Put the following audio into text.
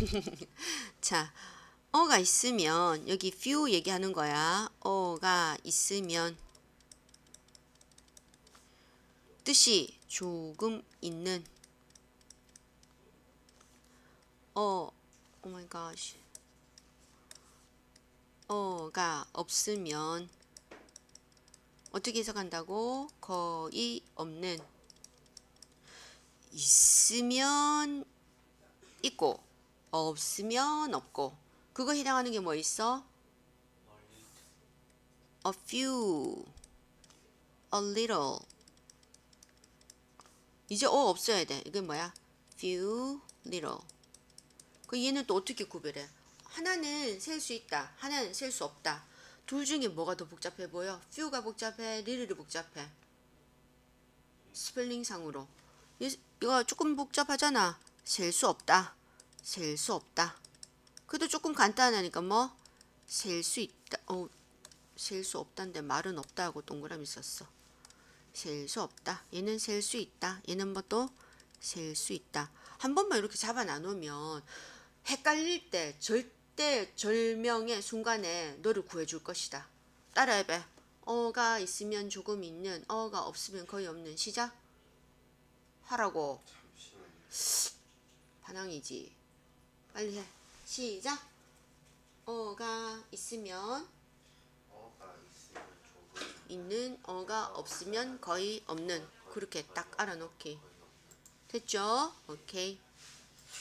자, 어가 있으면 여기 few 얘기하는 거야. 어가 있으면 뜻이 조금 있는 어, 오 마이 갓. 어가 없으면 어떻게 해석한다고? 거의 없는 있으면 있고 없으면 없고 그거 해당하는 게 뭐 있어? a few, a little. 이제 어 없어야 돼. 이게 뭐야? few, little. 그 얘는 또 어떻게 구별해? 하나는 셀 수 있다. 하나는 셀 수 없다. 둘 중에 뭐가 더 복잡해 보여? few가 복잡해? Little이 복잡해? 스펠링 상으로. 이- 이거 조금 복잡하잖아. 셀 수 없다 셀 수 없다. 그래도 조금 간단하니까 뭐 셀 수 있다. 어, 셀 수 없다는데 말은 없다고 동그라미 썼어. 셀 수 없다. 얘는 셀 수 있다. 얘는 뭐 또 셀 수 있다. 한 번만 이렇게 잡아 나누면 헷갈릴 때 절대 절명의 순간에 너를 구해줄 것이다. 따라해봐. 어가 있으면 조금 있는 어가 없으면 거의 없는. 시작. 하라고. 반항이지 빨리 해. 시작. 어가 있으면 어가 있으면 조금 있는 어가 없으면 거의 없는. 그렇게 딱 알아놓기. 됐죠? 오케이